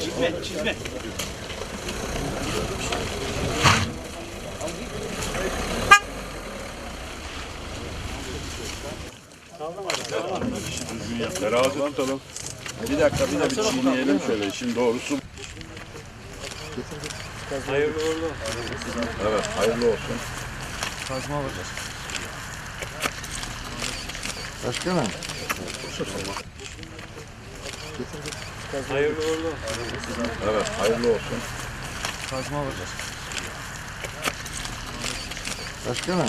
Çizme, çizme. Terazi tutalım. Bir dakika bir de bir çiğneyelim şöyle işin doğrusu. Hayırlı uğurlu. Evet hayırlı olsun. Başkanım. Hayırlı uğurlu. Evet hayırlı olsun. Başkanım.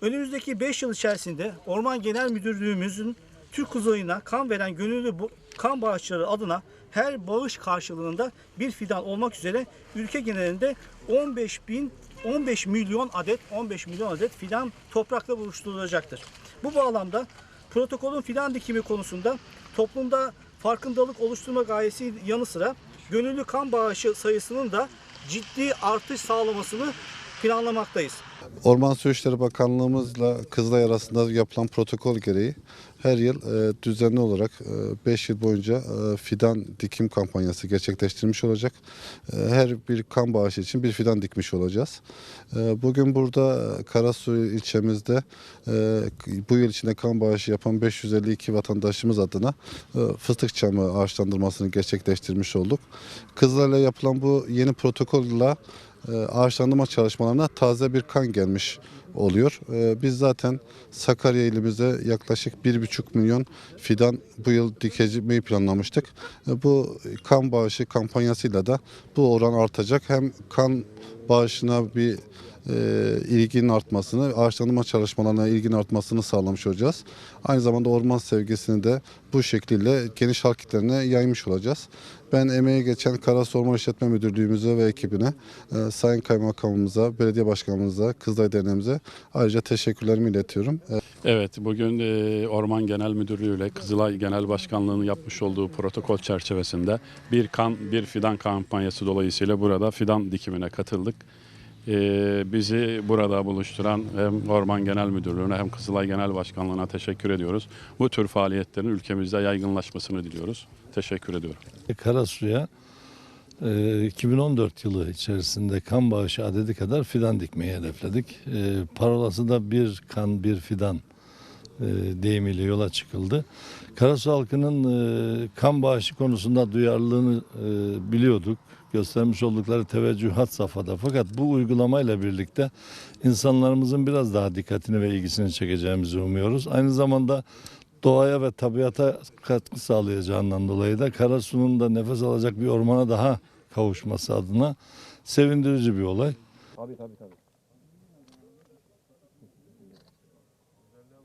Önümüzdeki 5 yıl içerisinde Orman Genel Müdürlüğümüzün Türk Kuzu'yuna kan veren gönüllü kan bağışçıları adına her bağış karşılığında bir fidan olmak üzere ülke genelinde 15 bin 15 milyon adet 15 milyon adet fidan toprakla buluşturulacaktır. Bu bağlamda protokolün fidan dikimi konusunda toplumda farkındalık oluşturma gayesi yanı sıra gönüllü kan bağışı sayısının da ciddi artış sağlamasını planlamaktayız. Orman Su İşleri Bakanlığımızla Kızılay arasında yapılan protokol gereği her yıl e, düzenli olarak 5 yıl boyunca e, fidan dikim kampanyası gerçekleştirmiş olacak. E, her bir kan bağışı için bir fidan dikmiş olacağız. E, bugün burada e, Karasu ilçemizde e, bu yıl içinde kan bağışı yapan 552 vatandaşımız adına e, fıstık çamı ağaçlandırmasını gerçekleştirmiş olduk. Kızılay'la yapılan bu yeni protokolla e, ağaçlandırma çalışmalarına taze bir kan gelmiş oluyor. E, Biz zaten Sakarya ilimizde yaklaşık 1,5 milyon fidan bu yıl dikeceği planlamıştık. E, Bu kan bağışı kampanyasıyla da bu oran artacak. Hem kan bağışına bir e, ilginin artmasını, ağaçlandırma çalışmalarına ilginin artmasını sağlamış olacağız. Aynı zamanda orman sevgisini de bu şekilde geniş halk kitlerine yaymış olacağız. Ben emeği geçen Karasu Orman İşletme Müdürlüğümüze ve ekibine, e, Sayın Kaymakamımıza, Belediye Başkanımıza, Kızılay Derneğimize ayrıca teşekkürlerimi iletiyorum. E, Evet, bugün e, Orman Genel Müdürlüğü ile Kızılay Genel Başkanlığı'nın yapmış olduğu protokol çerçevesinde bir kan, bir fidan kampanyası dolayısıyla burada fidan dikimine katıldık. E, bizi burada buluşturan hem Orman Genel Müdürlüğü'ne hem Kızılay Genel Başkanlığı'na teşekkür ediyoruz. Bu tür faaliyetlerin ülkemizde yaygınlaşmasını diliyoruz. Teşekkür ediyorum. Karasu'ya e, 2014 yılı içerisinde kan bağışı adedi kadar fidan dikmeyi hedefledik. E, Parolası da bir kan bir fidan e, deyimiyle yola çıkıldı. Karasu halkının e, kan bağışı konusunda duyarlılığını e, biliyorduk. Göstermiş oldukları teveccüh had safhada. Fakat bu uygulamayla birlikte insanlarımızın biraz daha dikkatini ve ilgisini çekeceğimizi umuyoruz. Aynı zamanda doğaya ve tabiata katkı sağlayacağından dolayı da Karasu'nun da nefes alacak bir ormana daha kavuşması adına sevindirici bir olay. Tabii tabii tabii.